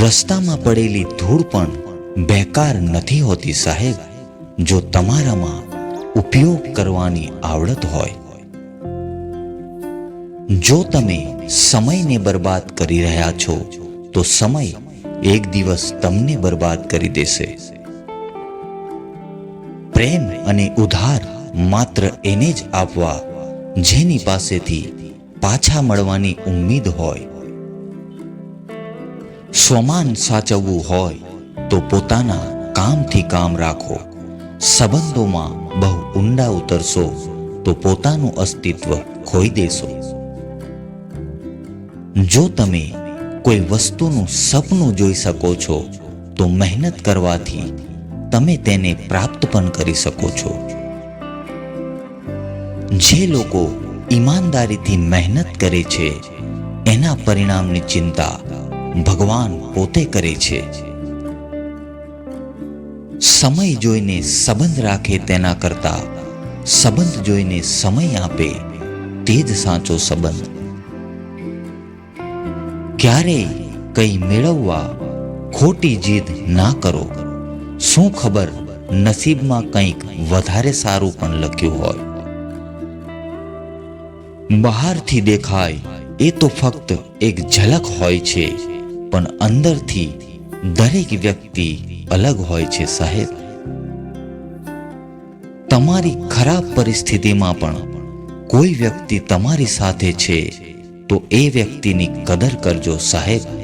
રસ્તામાં પડેલી ધૂળ પણ બેકાર નથી હોતી સાહેબ. જો તમારામાં ઉપયોગ કરવાની આવડત હોય, જો તમે સમયને બરબાદ કરી રહ્યા છો, તો સમય એક દિવસ તમને બરબાદ કરી દેશે. પ્રેમ અને ઉધાર માત્ર એને જ આપવા જેની પાસેથી પાછા મળવાની ઉમ્મીદ હોય સ્વમાન સાચવવું હોય તો પોતાના કામથી કામ રાખો. સંબંધોમાં બહુ ઊંડા ઉતરશો તો પોતાનું અસ્તિત્વ ખોઈ દેશો. જો તમે કોઈ વસ્તુનું સપનું જોઈ શકો છો, તો મહેનત કરવાથી તમે તેને પ્રાપ્ત પણ કરી શકો છો. જે લોકો ઈમાનદારીથી મહેનત કરે છે, એના પરિણામની ચિંતા ભગવાન પોતે કરે છે. સમય જોઈને સંબંધ રાખે તેના કરતા, સંબંધ જોઈને સમય આપે તે જ સાચો સંબંધ. ક્યારેય કંઈ મેળવવા ખોટી જીદ ના કરો. શું ખબર નસીબમાં કંઈક વધારે સારું પણ લખ્યું હોય. બહારથી દેખાય એ તો ફક્ત એક ઝલક હોય છે. પણ અંદરથી દરેક વ્યક્તિ અલગ હોય છે સાહેબ. તમારી ખરાબ પરિસ્થિતિમાં પણ કોઈ વ્યક્તિ તમારી સાથે છે, તો એ વ્યક્તિની કદર કરજો સાહેબ.